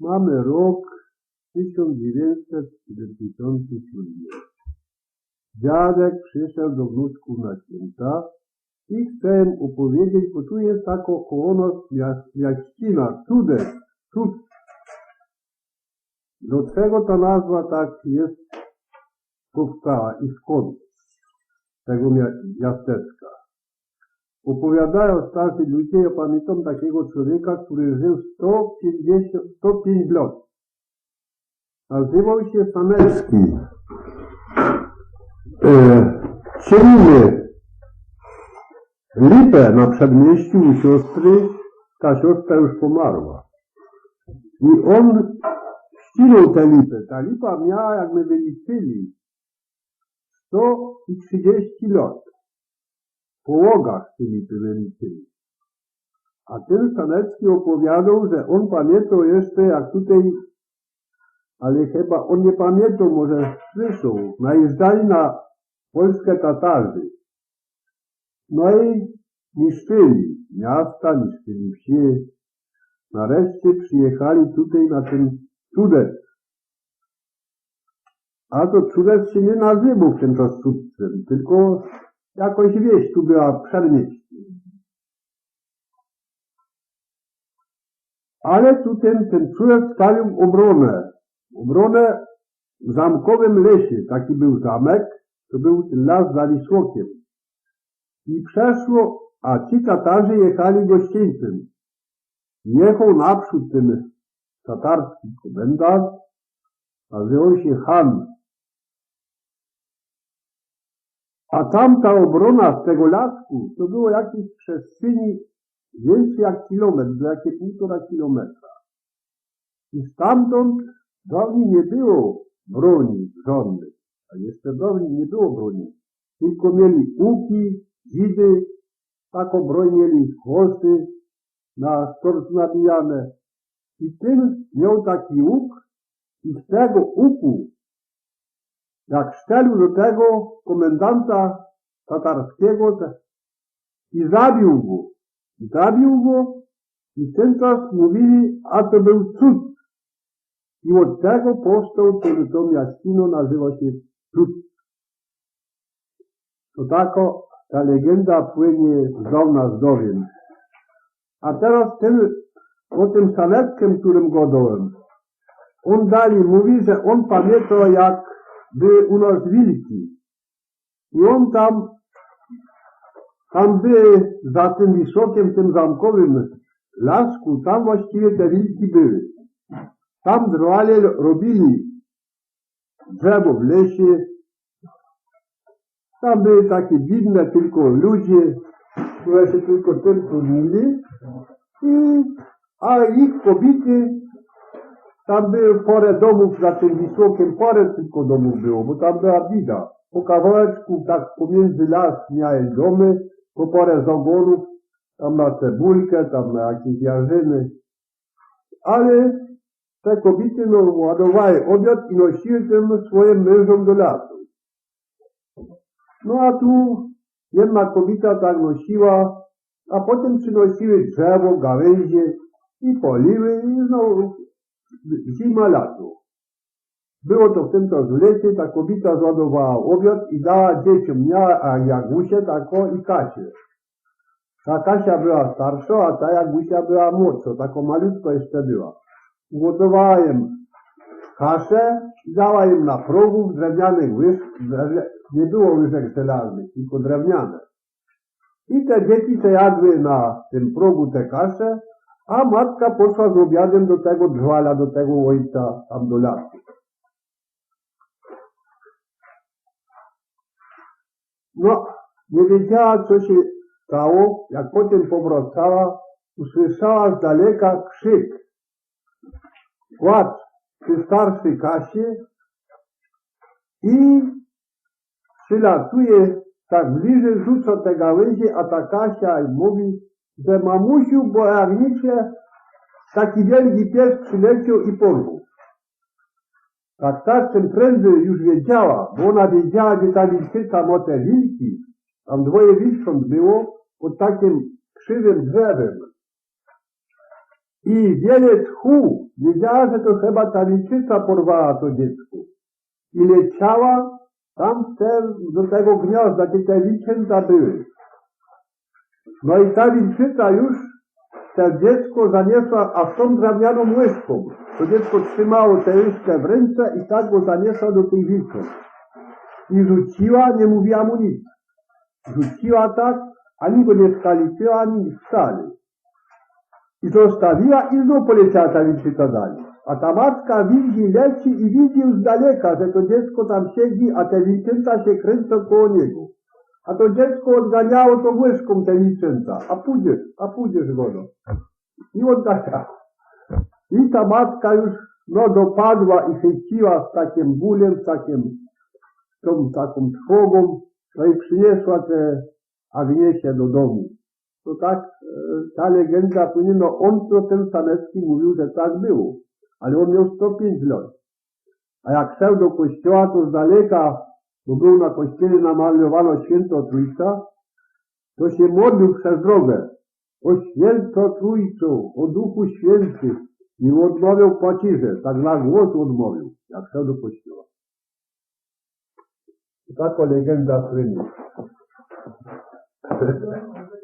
Mamy rok 1977. Dziadek przyszedł do wnuczków na święta i chcę im opowiedzieć, bo tu jest taka koło nas miaścina, cudek, cud. Do czego ta nazwa tak jest powstała i skąd tego mia- miasteczka? Opowiadają starsi ludzie, ja pamiętam takiego człowieka, który żył 150, 105 lat. Nazywał się Sanecki. E, lipę na przedmieściu u siostry, ta siostra już pomarła. I on ścinął tę lipę. Ta lipa miała, jak my wyliczyli, 130 lat. Po łogach tej lipy wyliczyli. A ten Stanecki opowiadał, że on pamiętał jeszcze, jak tutaj, ale chyba on nie pamiętał, może słyszał, najeżdżali na Polskę Tatarzy. No i niszczyli miasta, niszczyli wsie. Nareszcie przyjechali tutaj na ten cudec. A to cudec się nie nazywał w ten czas tylko jakoś wieś tu była przedmieście. Ale tu ten, ten cudec stawił obronę. Obronę w zamkowym lesie. Taki był zamek, to był las za Wisłokiem. I przeszło, a ci Tatarzy jechali gościńcem. Jechał naprzód ten tatarski komendant, nazywał się Han. A tamta obrona z tego lasku, to było jakieś przestrzeni więcej jak kilometr, do jakie półtora kilometra. I stamtąd dawniej nie było broni żadnych, a jeszcze dawniej nie było broni. Tylko mieli łuki, dzidy, taką broń mieli chłosy na stort nabijane. I ten miał taki łuk i z tego łuku, jak szczelił do tego komendanta tatarskiego i zabił go. Zabił go i ten czas mówili, a to był cud. I od tego powstał ten to miastino, nazywa się cud. To tako ta legenda płynie z dawna z dawien. A teraz ten, o tym Saleckiem, którym go dałem, on dalej mówi, że on pamiętał jak były u nas wilki. I on tam, tam były za tym Wiszokiem, tym zamkowym lasku, tam właściwie te wilki były. Tam drwale robili drzewo w lesie, tam były takie biedne tylko ludzie, które się tylko tym trudnili. I, a ich kobiety, tam były parę domów za tym Wisłokiem, parę tylko domów było, bo tam była bida. Po kawałeczku, tak pomiędzy las miały domy, po parę zagonów, tam na cebulkę, tam na jakieś jarzyny. Ale te kobiety no, ładowały obiad i nosiły tym swoim mężom do lasu. No a tu jedna kobieta tak nosiła, a potem przynosiły drzewo, gałęzie i poliły i znowu zima, lato. Było to w tym to w lecie, ta kobieta zładowała obiad i dała dzieciom, miała a Jagusie tako i Kasię. Ta Kasia była starsza, a ta Jagusia była młodsza, taką malutko jeszcze była. Ugotowała im kaszę dała im na progu w drewnianych łyżkach, nie było łyżek żelaznych, tylko drewniane. I te dzieci te jadły na tym progu tę kaszę, a matka poszła z obiadem do tego drwala, do tego ojca tam do lasu. No, nie wiedziała, co się stało. Jak potem powracała, usłyszała z daleka krzyk. Płacz przy starszej kasie i przylatuje tak bliżej, rzuca te gałęzie, a ta Kasia mówi, że mamusiu, bo jak wiecie, taki wielki pies przyleciał i porwał. Tak tak czym prędzej już wiedziała, bo ona wiedziała, gdzie ta wilczyca ma te wilki. Tam dwoje wilcząt było pod takim krzywym drzewem. I wiele tchu wiedziała, że to chyba ta wilczyca porwała to dziecko. I leciała tam te, do tego gniazda, gdzie te wilczęta były. No i ta wilczyca już to dziecko zaniesła, a tą drewnianą łyżką. To dziecko trzymało tę łyżkę w ręce i tak go zaniesła do tej wilczej. I rzuciła, nie mówiła mu nic. Rzuciła tak, ani go nie skaliczyła, ani wcale. I zostawiła i znów poleciała ta wilczyca dalej. A ta matka widzi, leci i widzi już z daleka, że to dziecko tam siedzi, a te wilczęta się kręcą koło niego. A to dziecko odganiało tą łyżką te wilczęta. A pójdziesz, a pójdziesz wodą. I odganiało. I ta matka już no dopadła i chyciła z takim bólem, z takim, tą taką trwogą, no i przyniosła te Agniesie do domu. To tak, e, ta legenda płynie, no on to ten Sanecki mówił, że tak było. Ale on miał 105 lat. A jak szedł do kościoła, to z daleka, bo był na kościele namalowano święto Trójca, to się modlił przez drogę. O święto Trójco, o Duchu Święty. I odmawiał płacizę, tak na głos odmawiał, jak szedł do kościoła. Taka legenda słynie.